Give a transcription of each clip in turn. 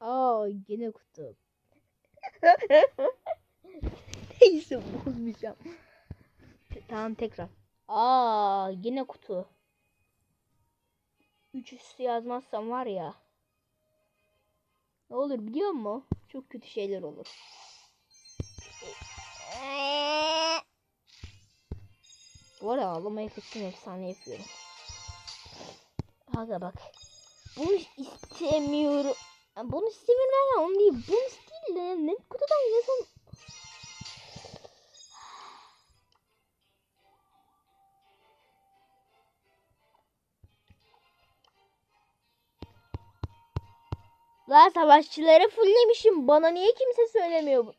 Aa gene kutu. Neyse bozmayacağım. Tamam tekrar. Aa yine kutu. Üç üstü yazmazsam var ya. Ne olur biliyor musun? Çok kötü şeyler olur. Bu arada ağlamaya kaçtım efsane yapıyorum. Aga bak. Bunu istemiyorum. Ya Bunu istemiyorum ya onu değil. Bunu değil de ne kutudan yazan. Lan savaşçıları fulllemişim. Bana niye kimse söylemiyor bu?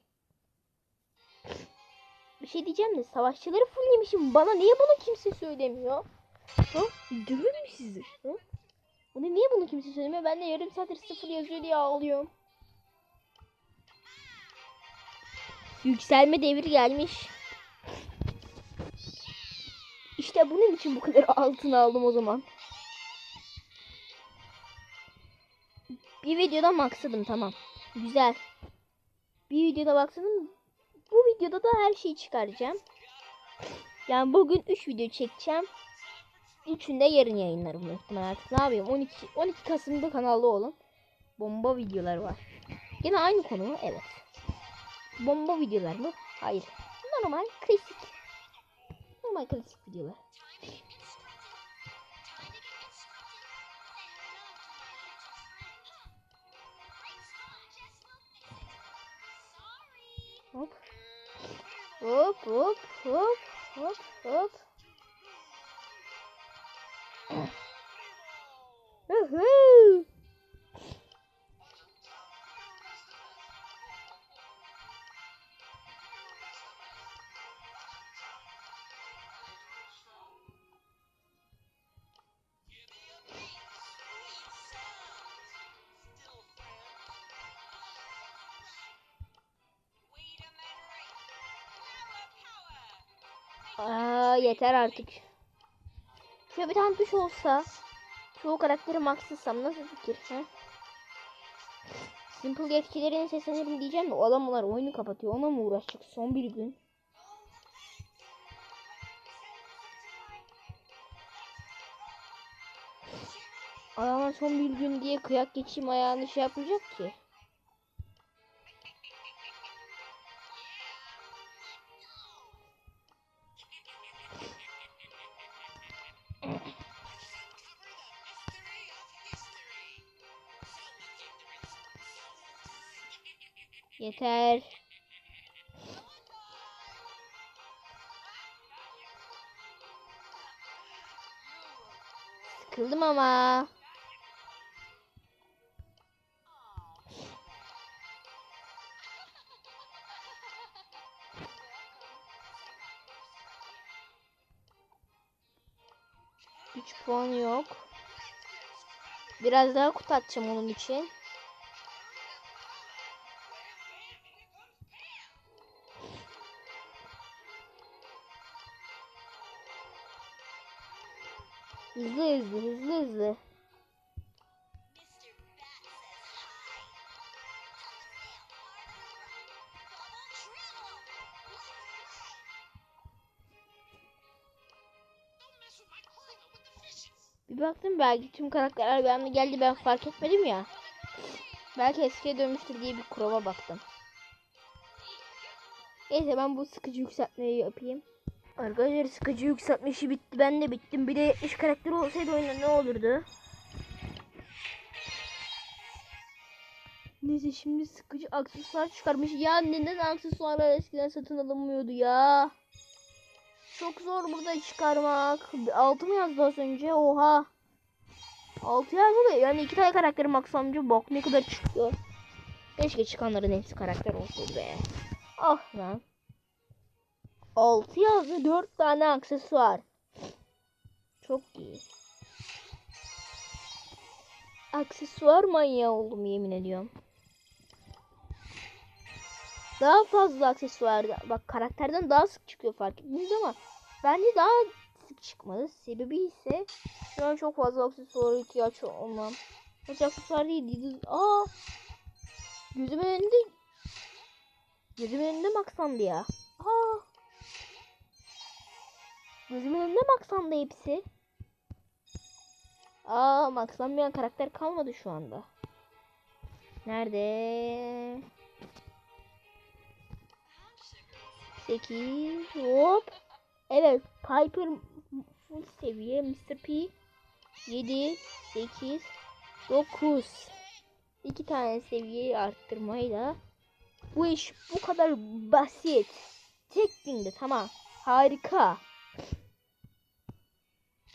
Bir şey diyeceğim de savaşçıları fulllemişim. Bana niye bunu kimse söylemiyor? Ha? Dövür mü sizi? Ha? Bunu niye bunu kimse söylemiyor? Ben de yarım saattir sıfır yazıyor diye ağlıyorum. Yükselme devri gelmiş. İşte bunun için bu kadar altın aldım o zaman. Bir videoda maksadım tamam. Güzel. Bir videoda maksadım. Bu videoda da her şeyi çıkaracağım. Yani bugün 3 video çekeceğim. Üçünü de yarın yayınlarım ihtimal artık. Ne yapayım? 12 12 Kasım'da kanalda olun. Bomba videolar var. Yine aynı konu mu? Evet. Bomba videolar mı? Hayır. Normal klasik. Normal klasik videolar. Hop. Hop hop hop hop hop. Aa, yeter artık. Şöyle bir tane tuş olsa çoğu karakteri maxlasam nasıl fikir? He? Simple yetkilerini seslenirim diyeceğim de o adamlar oyunu kapatıyor. Ona mı uğraşacak son bir gün? Adamlar son bir gün diye kıyak geçeyim ayağını şey yapmayacak ki. Yeter. Sıkıldım ama. Üç puan yok. Biraz daha kutu atacağım onun için. Hızlı hızlı hızlı hızlı. Bir baktım belki tüm karakterler anda geldi ben fark etmedim ya. Belki eskiye dönmüştür diye bir kurova baktım. Neyse ben bu sıkıcı yükseltmeyi yapayım. Arkadaşlar sıkıcı yükseltme işi bitti. Ben de bittim. Bir de 70 karakter olsaydı oyunda ne olurdu? Neyse şimdi sıkıcı aksesuar çıkarmış. Ya neden aksesuarlar eskiden satın alınmıyordu ya? Çok zor burada çıkarmak. Altı mı yazdı az önce? Oha. Altı yazdı da yani iki tane karakterim aksamcı bak ne kadar çıkıyor. Keşke çıkanların hepsi karakter olsaydı be. Ah lan. 6 yazdı 4 tane aksesuar. Çok iyi. Aksesuar manyağı oldum yemin ediyorum. Daha fazla aksesuar. Bak karakterden daha sık çıkıyor fark ettiniz ama bence daha sık çıkmadı. Sebebi ise şu an çok fazla aksesuara ihtiyaç olmam. Hiç aksesuar değil. Aa Gözümün önünde Gözümün önünde mi aksandı ya? Gözümün önünde mi aksandı hepsi? Aa maksanmayan karakter kalmadı şu anda. Nerede? 8 hop. Evet Piper full seviye Mr. P 7 8 9 İki tane seviyeyi arttırmayla bu iş bu kadar basit. Tek günde tamam. Harika.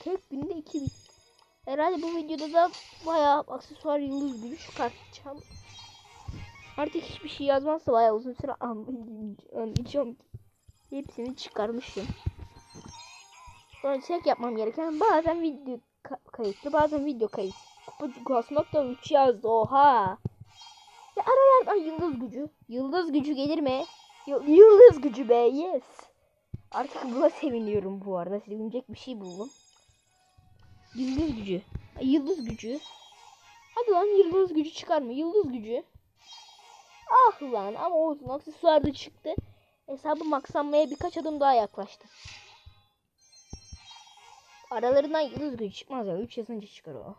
Tek günde iki bit. Herhalde bu videoda da bayağı aksesuar yıldız gücü çıkartacağım. Artık hiçbir şey yazmazsa bayağı uzun süre anlayacağım. Hepsini çıkarmışım. Sonra tek yapmam gereken bazen video ka- kayıtlı bazen video kayıt. Kupa kasmak da 3 yazdı oha. Ya aralardan yıldız gücü. Yıldız gücü gelir mi? Y- yıldız gücü be yes. Artık buna seviniyorum bu arada. Sevinecek bir şey buldum. Yıldız gücü. Yıldız gücü. Hadi lan yıldız gücü çıkar mı? Yıldız gücü. Ah lan ama olsun aksesuar da çıktı. Hesabım maksanmaya birkaç adım daha yaklaştı. Aralarından yıldız gücü çıkmaz ya. 3 yazınca çıkar o.